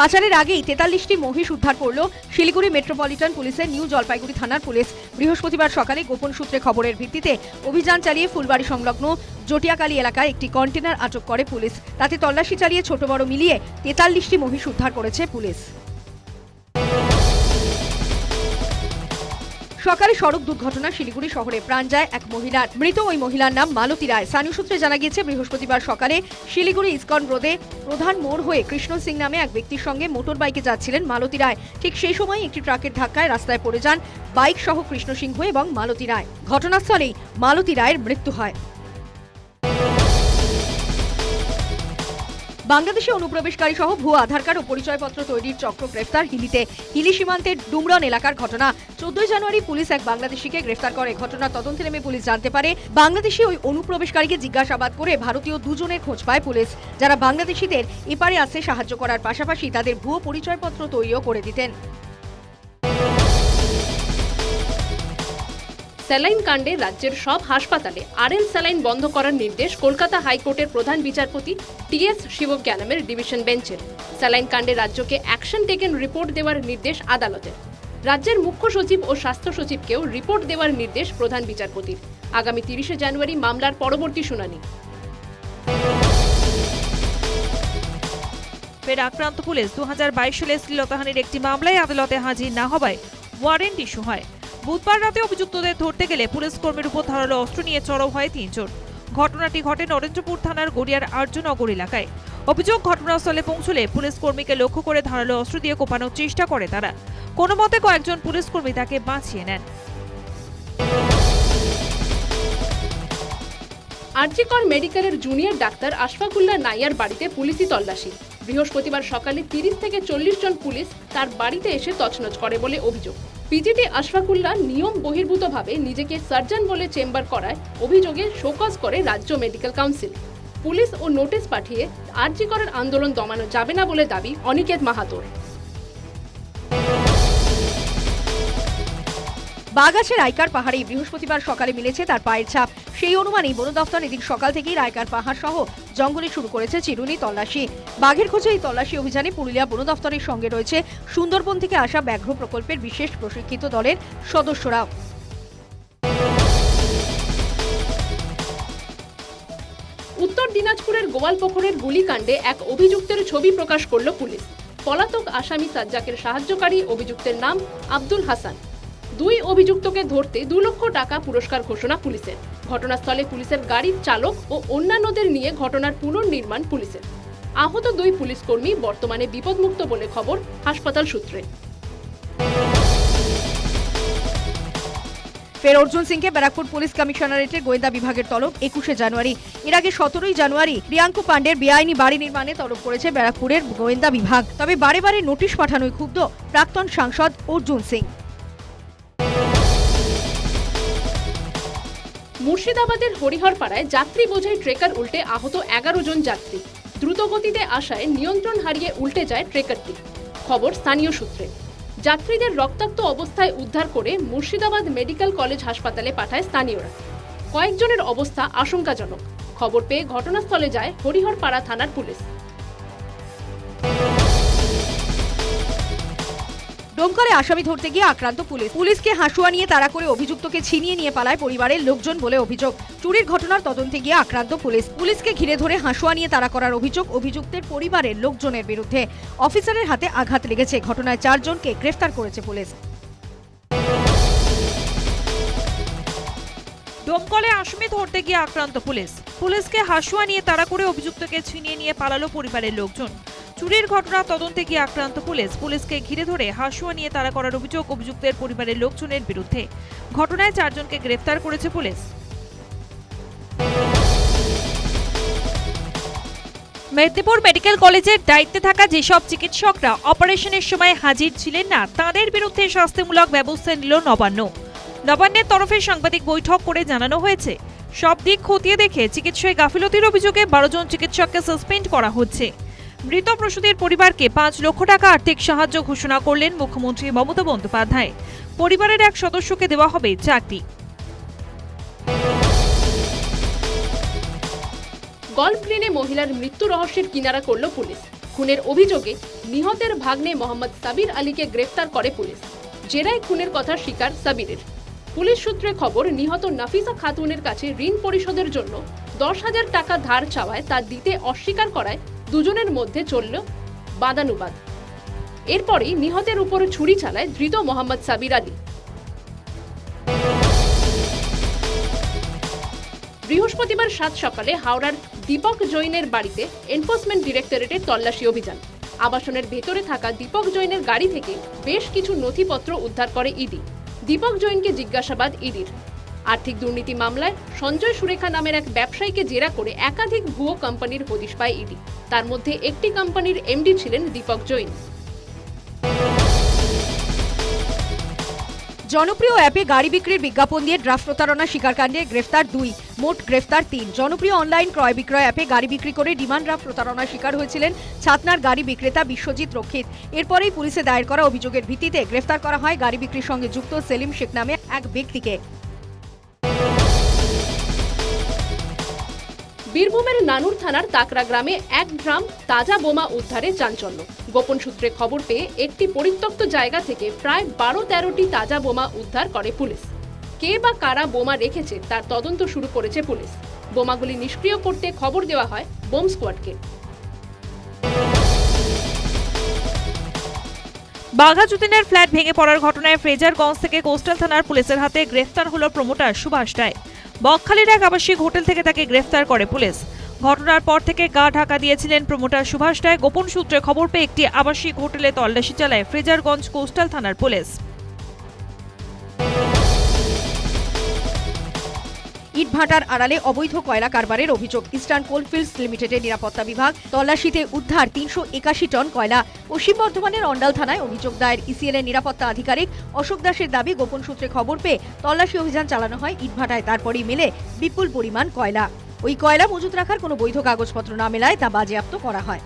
পাচারের আগেই তেতাল্লিশটি মহিষ উদ্ধার করল শিলিগুড়ি মেট্রোপলিটন পুলিশের নিউ জলপাইগুড়ি থানার পুলিশ। বৃহস্পতিবার সকালে গোপন সূত্রে খবরের ভিত্তিতে অভিযান চালিয়ে ফুলবাড়ি সংলগ্ন জটিয়াকালী এলাকায় একটি কন্টেনার আটক করে পুলিশ। তাতে তল্লাশি চালিয়ে ছোট বড় মিলিয়ে তেতাল্লিশটি মহিষ উদ্ধার করেছে পুলিশ। সকালে সড়ক দুর্ঘটনা, শিলিগুড়ি শহরে প্রাণ যায় এক মহিলার। মৃত ওই মহিলার নাম মালতী রায়। স্থানীয় সূত্রে জানা গিয়েছে, বৃহস্পতিবার সকালে শিলিগুড়ি ইস্কন রোডে প্রধান মোড় হয়ে কৃষ্ণ সিং নামে এক ব্যক্তির সঙ্গে মোটর বাইকে যাচ্ছিলেন মালতী রায়। ঠিক সেই সময় একটি ট্রাকের ধাক্কায় রাস্তায় পড়ে যান বাইক সহ কৃষ্ণ সিংহ এবং মালতী রায়। ঘটনাস্থলেই মালতী রায়ের মৃত্যু হয়। বাংলাদেশে অনুপ্রবেশকারী সহ ভুয়া আধার কার্ড ও পরিচয়পত্র তৈরির চক্র গ্রেফতার হিলিতে। হিলি সীমান্তের ডুমরন এলাকার ঘটনা। চোদ্দই জানুয়ারি পুলিশ এক বাংলাদেশিকে গ্রেফতার করে। ঘটনার তদন্তে নেমে পুলিশ জানতে পারে, বাংলাদেশি ওই অনুপ্রবেশকারীকে জিজ্ঞাসাবাদ করে ভারতীয় দুজনের খোঁজ পায় পুলিশ। যারা বাংলাদেশিদের এপারে আসতে সাহায্য করার পাশাপাশি তাদের ভুয়ো পরিচয়পত্র তৈরিও করে দিতেন। স্যালাইন কাণ্ডে রাজ্যের সব হাসপাতালে আরএন স্যালাইন বন্ধ করার নির্দেশ কলকাতা হাইকোর্টের প্রধান বিচারপতি টিএস শিবজ্ঞানমের ডিভিশন বেঞ্চের। স্যালাইন কাণ্ডে রাজ্যকে অ্যাকশন টেকেন রিপোর্ট দেওয়ার নির্দেশ আদালতের। রাজ্যের মুখ্য সচিব ও স্বাস্থ্য সচিবকেও রিপোর্ট দেওয়ার নির্দেশ প্রধান বিচারপতির। আগামী তিরিশে জানুয়ারি মামলার পরবর্তী শুনানি। ফের আক্রান্ত পুলিশ। দু হাজার বাইশ সালে শ্লীলতাহানির একটি মামলায় আদালতে হাজির না হওয়ায় ওয়ারেন্ট ইস্যু হয়। বুধবার রাতে অভিযুক্তদের ধরতে গেলে পুলিশ কর্মীর উপর ধারালো অস্ত্র নিয়ে চড়াও হয় তিনজন। ঘটনাটি ঘটে নরেন্দ্রপুর থানার গড়িয়ার আর্যনগর এলাকায়। অভিযোগ ঘটনাস্থলে পৌঁছলে পুলিশ কর্মীকে লক্ষ্য করে ধারালো অস্ত্র দিয়ে কোপানোর চেষ্টা করে তারা। কোনো মতে কয়েকজন পুলিশ কর্মী তাকে বাঁচিয়ে নেন। আরজিকর মেডিকেলের জুনিয়র ডাক্তার আশফাকুল্লাহ নাইয়ার বাড়িতে পুলিশি তল্লাশি। বৃহস্পতিবার সকালে তিরিশ থেকে চল্লিশ জন পুলিশ তার বাড়িতে এসে তছনছ করে বলে অভিযোগ। পিজিটি আশফাকুল্লাহ নিয়ম বহির্ভূতভাবে নিজেকে সার্জন বলে চেম্বার করায় অভিযোগে শোকজ করে রাজ্য মেডিকেল কাউন্সিল। পুলিশ ও নোটিশ পাঠিয়ে আরজিকরের আন্দোলন দমানো যাবে না বলে দাবি অনিকেত মাহাতোর। বাগাছের রায়কার পাহাড়ে বৃহস্পতিবার সকালে মিলেছে তার পায়ের ছাপ। সেই অনুমানেই বন দফতর এদিন সকাল থেকেই রায়কার পাহাড় সহ জঙ্গলে শুরু করেছে চিরুনি তল্লাশি। বাঘের খোঁজে এই তল্লাশি অভিযানে পুরুলিয়া বন দফতরের সঙ্গে রয়েছে সুন্দরবন থেকে আসা ব্যাঘ্র প্রকল্পের বিশেষ প্রশিক্ষিত দলের সদস্যরা উত্তর দিনাজপুরের গোয়ালপুকুরের গুলিকাণ্ডে এক অভিযুক্তের ছবি প্রকাশ করল পুলিশ। পলাতক আসামি সাজ্জাকের সাহায্যকারী অভিযুক্তের নাম আব্দুল হাসান। দুই অভিযুক্তকে ধরতে দু লক্ষ টাকা পুরস্কার ঘোষণা পুলিশের। ঘটনাস্থলে পুলিশের গাড়ির চালক ও অন্যান্যদের নিয়ে ঘটনার পুনর্নির্মাণ পুলিশের। আহত দুই পুলিশ কর্মী বর্তমানে বিপদমুক্ত বলে খবর হাসপাতাল সূত্রে। ফের অর্জুন সিংকে ব্যারাকপুর পুলিশ কমিশনারেটের গোয়েন্দা বিভাগের তলব একুশে জানুয়ারি। এর আগে সতেরোই জানুয়ারি প্রিয়াঙ্কু পাণ্ডের বেআইনি বাড়ি নির্মাণে তলব করেছে ব্যারাকপুরের গোয়েন্দা বিভাগ। তবে বারে বারে নোটিশ পাঠানোয় ক্ষুব্ধ প্রাক্তন সাংসদ অর্জুন সিং। মুর্শিদাবাদের হরিহরপাড়ায় যাত্রী বোঝাই ট্রেকার উল্টে আহত এগারো জন যাত্রী। দ্রুতগতিতে আসায় নিয়ন্ত্রণ হারিয়ে উল্টে যায় ট্রেকারটি। খবর স্থানীয় সূত্রে। যাত্রীদের রক্তাক্ত অবস্থায় উদ্ধার করে মুর্শিদাবাদ মেডিকেল কলেজ হাসপাতালে পাঠায় স্থানীয়রা। কয়েকজনের অবস্থা আশঙ্কাজনক। খবর পেয়ে ঘটনাস্থলে যায় হরিহরপাড়া থানার পুলিশ। ডোমকলে আসামি ধরতে গিয়ে আক্রান্ত পুলিশ। পুলিশকে হাসুয়া নিয়ে তারা করে অভিযুক্তকে ছিনিয়ে নিয়ে পালায় পরিবারের লোকজন বলে অভিযোগ। চুরির ঘটনার তদন্তে গিয়ে আক্রান্ত পুলিশ। পুলিশকে ঘিরে ধরে হাসুয়া নিয়ে তারা করার অভিযোগ অভিযুক্তের পরিবারের লোকজনের বিরুদ্ধে। অফিসারের হাতে আঘাত লেগেছে। ঘটনায় চারজনকে গ্রেফতার করেছে পুলিশ। ডোমকলে আসামি ধরতে গিয়ে আক্রান্ত পুলিশ। পুলিশকে হাসুয়া নিয়ে তাড়া করে অভিযুক্তকে ছিনিয়ে নিয়ে পালালো পরিবারের লোকজন। চুরির ঘটনা তদন্তে গিয়ে আক্রান্ত পুলিশ। পুলিশকে ঘিরে ধরে হাসুয়া নিয়ে তাড়া করার অভিযোগ অভিযুক্তের পরিবারের লোকজনের বিরুদ্ধে। ঘটনায় চারজনকে গ্রেফতার করেছে পুলিশ। মেদিনীপুর মেডিকেল কলেজের দায়িত্বে থাকা যেসব চিকিৎসকরা অপারেশনের সময় হাজির ছিলেন না, তাদের বিরুদ্ধে শাস্তিমূলক ব্যবস্থা নিল নবান্ন। নবান্নের তরফে সাংবাদিক বৈঠক করে জানানো হয়েছে। সব দিক খতিয়ে দেখে চিকিৎসায় গাফিলতির অভিযোগে বারো জন চিকিৎসককে সাসপেন্ড করা হচ্ছে। মৃত প্রসূতির পরিবারকে পাঁচ লক্ষ টাকা আর্থিক সাহায্য ঘোষণা করলেন মুখ্যমন্ত্রী মমতা বন্দ্যোপাধ্যায়। পরিবারের এক সদস্যকে দেওয়া হবে চাকরি। গল্ফ গ্রিনে মহিলার মৃত্যু রহস্যের কিনারা করল পুলিশ। খুনের অভিযোগে নিহতের ভাগ্নে মোহাম্মদ সাবির আলীকে গ্রেফতার করে পুলিশ। জেরায় খুনের কথা স্বীকার সাবিরের। পুলিশ সূত্রে খবর, নিহত নাফিসা খাতুনের কাছে ঋণ পরিশোধের জন্য দশ হাজার টাকা ধার চাওয়ায় তা দিতে অস্বীকার করায় দুজনের মধ্যে চলল বাদানুবাদ। এরপরেই নিহতের উপর ছুরি চালায় ধৃত মোহাম্মদ সাবির আলী। বৃহস্পতিবার সাত সকালে হাওড়ার দীপক জৈনের বাড়িতে এনফোর্সমেন্ট ডিরেক্টরেটের তল্লাশি অভিযান। আবাসনের ভেতরে থাকা দীপক জৈনের গাড়ি থেকে বেশ কিছু নথিপত্র উদ্ধার করে ইডি। দীপক জৈনকে জিজ্ঞাসাবাদ ইডির। আর্থিক দুর্নীতি মামলায় সঞ্জয় সুরেখা নামের এক ব্যবসায়ীকে জেরা করে একাধিক ভুয়ো কোম্পানির হদিশ পায় ইডি। তার মধ্যে একটি কোম্পানির এমডি ছিলেন দীপক জৈন। জনপ্রিয় অ্যাপে গাড়ি বিক্রির বিজ্ঞাপন দিয়ে ড্রাফট প্রতারণা স্বীকারকাণ্ডে গ্রেফতার দুই, মোট গ্রেফতার তিন। জনপ্রিয় অনলাইন ক্রয় বিক্রয় অ্যাপে গাড়ি বিক্রি করে ডিমান্ড ড্রাফট প্রতারণার শিকার হয়েছিলেন ছাতনার গাড়ি বিক্রেতা বিশ্বজিৎ রক্ষিত। এরপরেই পুলিশে দায়ের করা অভিযোগের ভিত্তিতে গ্রেফতার করা হয় গাড়ি বিক্রির সঙ্গে যুক্ত সেলিম শেখ নামে এক ব্যক্তিকে। বীরভূমের নানুর থানার তাকরা গ্রামে এক ড্রাম তাজা বোমা উদ্ধারে চাঞ্চল্য। গোপন সূত্রে খবর পেয়ে একটি পরিত্যক্ত জায়গা থেকে প্রায় বারো তেরোটি তাজা বোমা উদ্ধার করে পুলিশ। কে বা কারা বোমা রেখেছে তার তদন্ত শুরু করেছে পুলিশ। বোমাগুলি নিষ্ক্রিয় করতে খবর দেওয়া হয় বোম স্কোয়াডকে। বাঘাযতীনের ফ্ল্যাট ভেঙে পড়ার ঘটনায় ফ্রেজারগঞ্জ থেকে কোস্টাল থানার পুলিশের হাতে গ্রেফতার হল প্রমোটার সুভাষ রায়। বকখালির এক আবাসিক হোটেল থেকে তাকে গ্রেফতার করে পুলিশ। ঘটনার পর থেকে গা ঢাকা দিয়েছিলেন প্রমোটার সুভাষ রায়। গোপন সূত্রে খবর পেয়ে একটি আবাসিক হোটেলে তল্লাশি চালায় ফ্রেজারগঞ্জ কোস্টাল থানার পুলিশ। ইটভাটার আড়ালে অবৈধ কয়লা কারবারের অভিযোগ। ইস্টার্ন কোলফিল্ডস লিমিটেডের নিরাপত্তা বিভাগ তল্লাশিতে উদ্ধার তিনশো একাশি টন কয়লা। পশ্চিম বর্ধমানের অন্ডাল থানায় অভিযোগ দায়ের। ইসিএল এর নিরাপত্তা আধিকারিক অশোক দাসের দাবি গোপন সূত্রে খবর পেয়ে তল্লাশি অভিযান চালানো হয় ইটভাটায়। তারপরেই মেলে বিপুল পরিমাণ কয়লা। ওই কয়লা মজুত রাখার কোনো বৈধ কাগজপত্র না মেলায় তা বাজেয়াপ্ত করা হয়।